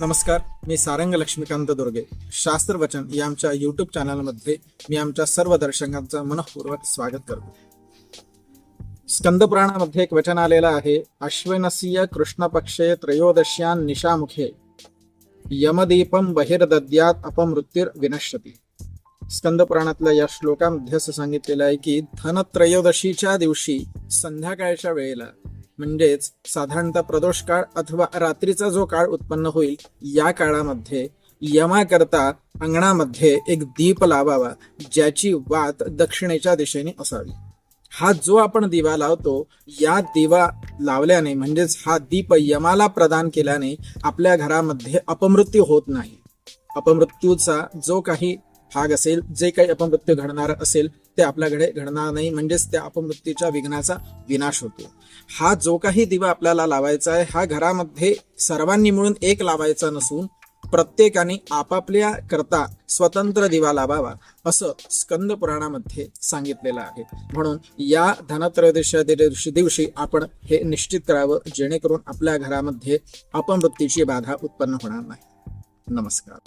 नमस्कार मी सारंग लक्ष्मीकांत दुर्गे. शास्त्रवचन या आमच्या युट्यूब चॅनलमध्ये मी आमच्या सर्व दर्शकांचं मनपूर्वक स्वागत करतो. स्कंद पुराणामध्ये एक वचन आलेलं आहे अश्वनसीय कृष्णपक्षे त्रयोदश्यान निशामुखे. यमदीपम बहिर्दद्यात अपमृत्यूर विनश्यती. स्कंद पुराणातल्या या श्लोकामध्ये असं सांगितलेलं आहे की धनत्रयोदशीच्या दिवशी संध्याकाळच्या वेळेला म्हणजेच साधारणतः प्रदोष काळ अथवा रात्रीचा जो काळ उत्पन्न होईल या काळामध्ये यमाकरता अंगणामध्ये एक दीप लावावा ज्याची वात दक्षिणेच्या दिशेने असावी. हा जो आपण दिवा लावतो या दिवा लावल्याने म्हणजेच हा दीप यमाला प्रदान केल्याने आपल्या घरामध्ये अपमृत्यू होत नाही. अपमृत्यूचा जो काही भाग असेल जे काही अपमृत्यू घडणार असेल ते आपल्याकडे घडणार नाही म्हणजेच त्या अपमृत्यूच्या विघ्नाचा विनाश होतो. हा जो काही दिवा आपल्याला लावायचा आहे हा घरामध्ये सर्वांनी मिळून एक लावायचा नसून प्रत्येकाने आपापल्या करता स्वतंत्र दिवा लावावा असं स्कंद पुराणामध्ये सांगितलेलं आहे. म्हणून या धनत्रयोदशी दिवशी दिवशी आपण हे निश्चित करावं जेणेकरून आपल्या घरामध्ये अपमृत्यूची बाधा उत्पन्न होणार नाही. नमस्कार.